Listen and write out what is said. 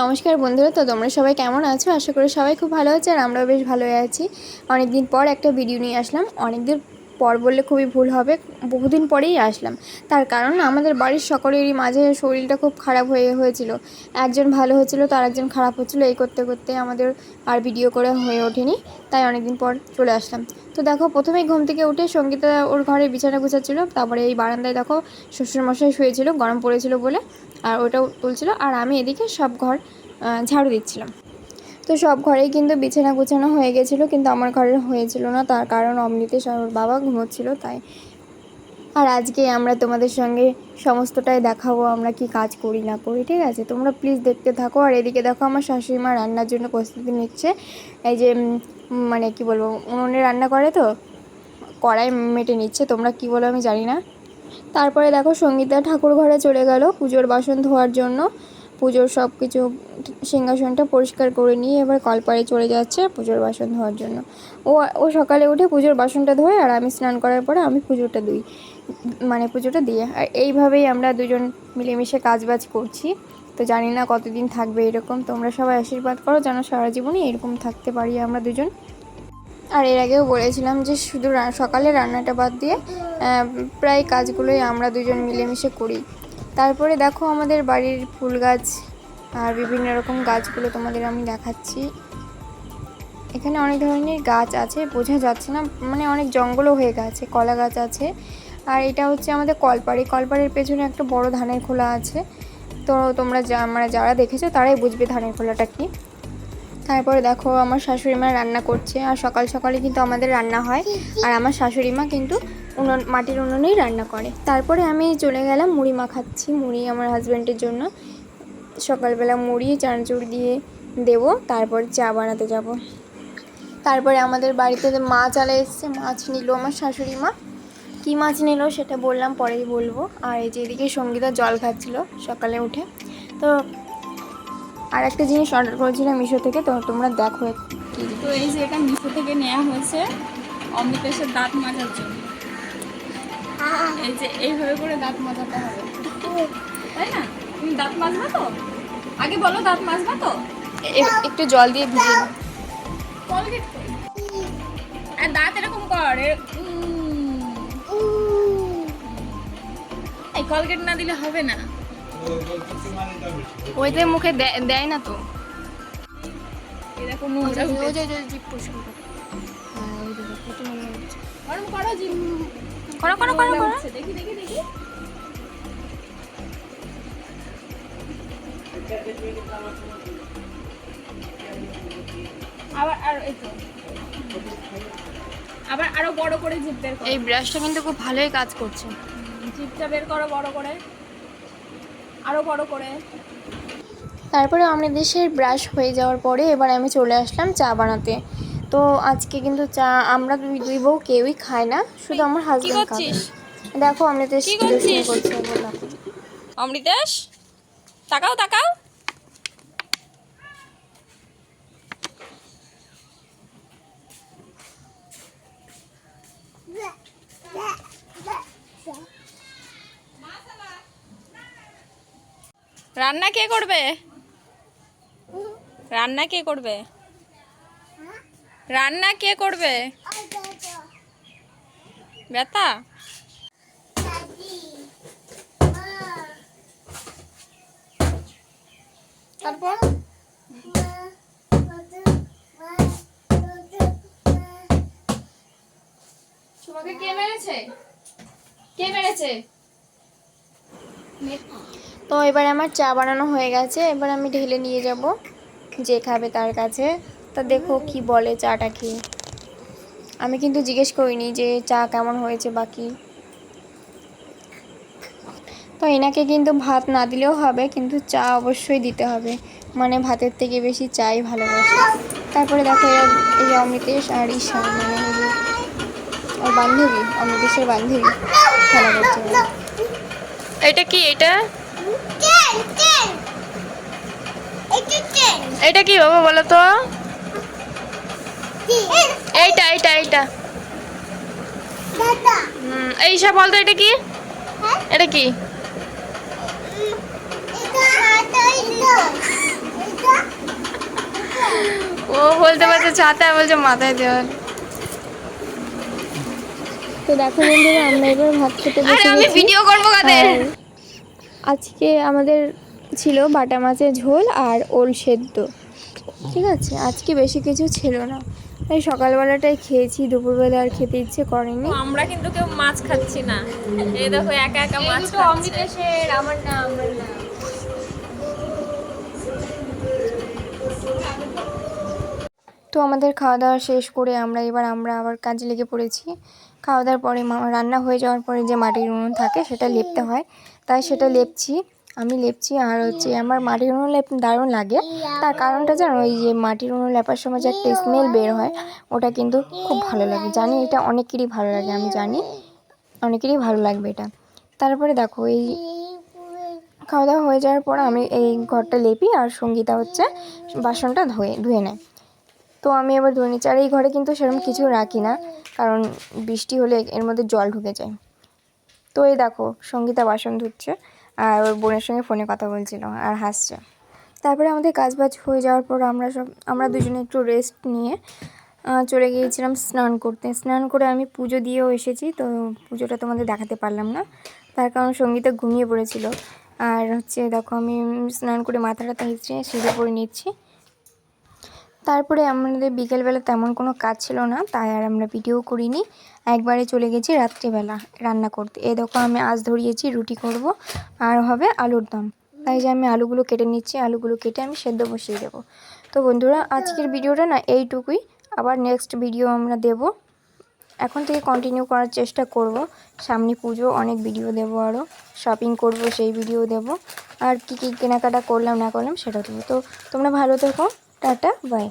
নমস্কার বন্ধুরা, তো তোমরা সবাই কেমন আছো? আশা করি সবাই খুব ভালো আছে আর আমরাও বেশ ভালোই আছি। অনেক দিন পর একটা ভিডিও নিয়ে আসলাম। অনেক দিন পর বললে খুবই ভুল হবে, বহুদিন পরেই আসলাম। তার কারণ আমাদের বাড়ির সকলেরই মাঝে শরীরটা খুব খারাপ হয়ে হয়েছিল। একজন ভালো হয়েছিল, তার একজন খারাপ হচ্ছিল এই করতে করতে আমাদের আর ভিডিও করে হয়ে ওঠেনি, তাই অনেক দিন পর চলে আসলাম। তো দেখো, প্রথমেই ঘুম থেকে উঠে সঙ্গীতা ওর ঘরে বিছানা গুছাচ্ছিল, তারপরে এই বারান্দায় দেখো শ্বশুরমশাই শুয়েছিল, গরম পড়েছিল বলে। আর ওটাও তুলছিল আর আমি এদিকে সব ঘর ঝাড়ু দিচ্ছিলাম। তো সব ঘরেই কিন্তু বিছানা গুছানো হয়ে গেছিল, কিন্তু আমার ঘরে হয়েছিল না, তার কারণ আর ওর বাবা ঘুমোচ্ছিল, তাই। আর আজকে আমরা তোমাদের সঙ্গে সমস্তটাই দেখাবো, আমরা কি কাজ করি না করি, ঠিক আছে? তোমরা প্লিজ দেখতে থাকো, আর এদিকে দেখো আমার শাশুড়ি মা রান্নার জন্য প্রস্তুতি নিচ্ছে। এই যে মানে কি বলব, উনুনে রান্না করে তো, কড়াই মেটে নিচ্ছে, তোমরা কি বলো আমি জানি না। তারপরে দেখো সঙ্গীতা ঠাকুর ঘরে চলে গেল পুজোর বাসন ধোয়ার জন্য। পুজোর সব কিছু সিংহাসনটা পরিষ্কার করে নিয়ে এবার কলপাড়ে চলে যাচ্ছে পুজোর বাসন ধোয়ার জন্য। ও ও সকালে উঠে পুজোর বাসনটা ধোয় আর আমি স্নান করার পরে আমি পুজোটা দিই মানে পুজোটা দিয়ে। আর এইভাবেই আমরা দুজন মিলেমিশে কাজবাজ করছি। তো জানি না কতদিন থাকবে এরকম, তোমরা সবাই আশীর্বাদ করো যেন সারা জীবনই এরকম থাকতে পারি আমরা দুজন। আর এর আগেও বলেছিলাম যে শুধু সকালে রান্নাটা বাদ দিয়ে প্রায় কাজগুলোই আমরা দুজন মিলেমিশে করি। তারপরে দেখো আমাদের বাড়ির ফুল গাছ আর বিভিন্ন রকম গাছগুলো তোমাদের আমি দেখাচ্ছি। এখানে অনেক ধরনের গাছ আছে, বোঝা যাচ্ছে না মানে অনেক জঙ্গলও হয়ে গেছে, কলা গাছ আছে। আর এটা হচ্ছে আমাদের কলপাড়ি। কলপাড়ির পেছনে একটা বড় ধানের খোলা আছে। তো তোমরা যা মানে যারা দেখেছ তারাই বুঝবে ধানের খোলাটা কি। তারপরে দেখো আমার শাশুড়ি মা রান্না করছে, আর সকাল সকালে কিন্তু আমাদের রান্না হয়। আর আমার শাশুড়ি মা কিন্তু উনুন, মাটির উনুনেই রান্না করে। তারপরে আমি চলে গেলাম, মুড়ি মাখাচ্ছি মুড়ি আমার হাজব্যান্ডের জন্য। সকালবেলা মুড়ি, চানাচুর দিয়ে দেবো, তারপর চা বানাতে যাব। তারপরে আমাদের বাড়িতে মাছ চলে এসছে, মাছ নিল আমার শাশুড়ি মা। কী মাছ নিল সেটা বললাম, পরেই বলব। আর এই যে এদিকে সঙ্গীতা জল খাচ্ছিল সকালে উঠে। তো আর একটা জিনিস অর্ডার করেছিলাম মিশো থেকে তো তোমরা দেখো তো এই যে এটা মিশো থেকে নেওয়া হয়েছে অমৃতেশের দাঁত মাজার জন্য। এই যে এইভাবে করে দাঁত মাজাতে হবে। তাই না? তুমি দাঁত মাজবা তো? আগে বলো দাঁত মাজবা তো? একটু জল দিয়ে ভিজিয়ে নাও। কলগেট আর দাঁত এরকম কর এই কলগেট না দিলে হবে না। ওইতে মুখে দেয় না তো। এরকম করো। করো করো করো দেখি দেখি দেখি। আবার আর এই তো। আবার আরও বড় করে জিপ বের করো। এই ব্রাশটা কিন্তু খুব ভালোই কাজ করছে। জিপটা বের করো বড় করে। আরও বড় করে। তারপরে আমাদের দেশের ব্রাশ হয়ে যাওয়ার পরে এবার আমি চলে আসলাম চা বানাতে। তো আজকে কিন্তু চা আমরা দুই দুই বউ কেউই খায় না শুধু আমার হাজব্যান্ড খাবে। দেখো অমৃতেশ দেশ কি করছিস? করছে অমৃতেশ তাকাও তাকাও। রান্না কে করবে? রান্না কে করবে? রান্না কে করবে? ব্যথা? তারপর? তোমাকে কে মেরেছে? কে মেরেছে? তো এবার আমার চা বানানো হয়ে গেছে, এবার আমি ঢেলে নিয়ে যাব, যে খাবে তার কাছে। তা দেখো কি বলে চাটা কি আমি কিন্তু জিজ্ঞেস করিনি যে চা কেমন হয়েছে বাকি তো এনাকে কিন্তু ভাত না দিলেও হবে, কিন্তু চা অবশ্যই দিতে হবে। মানে ভাতের থেকে বেশি চাই ভালোবাসে। তারপরে দেখো এই যে অমৃতেশ আর ঈশা মানে ওর বান্ধবী, অমৃতেশের বান্ধবী, খেলা করছে। এটা কি এটা? এটা কি বাবা বলো তো? এইটা এইটা এইটা। এই সব বলতো এটা কি? এটা কি? ও বলতে পারছে ছাতা বলছে মাথায় দেওয়ার তো দেখো বন্ধুরা আমরা এবার ভাত খেতে বসে আমি ভিডিও করব কাদের? আজকে আমাদের ছিল বাটা মাছের ঝোল আর ওল সেদ্ধ। ঠিক আছে? আজকে বেশি কিছু ছিল না। এই সকালবেলাটাই খেয়েছি দুপুরবেলা আর খেতে ইচ্ছে করেনি। আমরা কিন্তু কেউ মাছ খাচ্ছি না। এই দেখো একা একা মাছ খাচ্ছে। আমার না আমার না। তো আমাদের খাওয়া দাওয়া শেষ করে আমরা এবার আমরা আবার কাজে লেগে পড়েছি। খাওয়া দাওয়ার পরে রান্না হয়ে যাওয়ার পরে যে মাটির উনুন থাকে সেটা লেপতে হয়। তাই সেটা লেপছি, আমি লেপছি আর হচ্ছে আমার মাটির উনুন লেপ, দারুণ লাগে। তার কারণটা জানো ওই যে মাটির উনুন লেপার সময় যে একটা স্মেল বের হয়, ওটা কিন্তু খুব ভালো লাগে। জানি এটা অনেকেরই ভালো লাগে, আমি জানি। অনেকেরই ভালো লাগবে এটা। তারপরে দেখো, এই খাওয়া দাওয়া হয়ে যাওয়ার পর আমি এই ঘরটা লেপি আর সঙ্গীতা হচ্ছে বাসনটা ধুয়ে ধুয়ে নেয়। তো আমি এবার ধুয়ে নিচ্ছি। আর এই ঘরে কিন্তু সেরকম কিছু রাখি না। কারণ বৃষ্টি হলে এর মধ্যে জল ঢুকে যায়। তো এই দেখো, সঙ্গীতা বাসন ধুচ্ছে আর ওর বোনের সঙ্গে ফোনে কথা বলছিল আর হাসছে। তারপরে আমাদের কাজ বাজ হয়ে যাওয়ার পর আমরা সব, আমরা দুজনে একটু রেস্ট নিয়ে চলে গিয়েছিলাম স্নান করতে। স্নান করে আমি পুজো দিয়েও এসেছি, তো পুজোটা তোমাদের দেখাতে পারলাম না। তার কারণ সঙ্গীতা ঘুমিয়ে পড়েছিল। আর হচ্ছে দেখো আমি স্নান করে মাথাটা তাইছে সিঁড়ে পরে নিচ্ছি। তারপরে আমাদের বিকেলবেলা তেমন কোনো কাজ ছিল না, তাই আর আমরা ভিডিও করিনি। একবারে চলে গেছি রাত্রিবেলা রান্না করতে। এ দেখো আমি আজ ধরিয়েছি, রুটি করব, আর হবে আলুর দম। তাই যে আমি আলুগুলো কেটে নিচ্ছি, আলুগুলো কেটে আমি সেদ্ধ বসিয়ে দেবো। তো বন্ধুরা, আজকের ভিডিওটা না এইটুকুই। আবার নেক্সট ভিডিও আমরা দেব। এখন থেকে কন্টিনিউ করার চেষ্টা করব। সামনে পুজো, অনেক ভিডিও দেবো আরও শপিং করব, সেই ভিডিও দেব। আর কী কী কেনাকাটা করলাম, না করলাম, সেটা দেবো। তো তোমরা ভালো থেকো। Tata bye.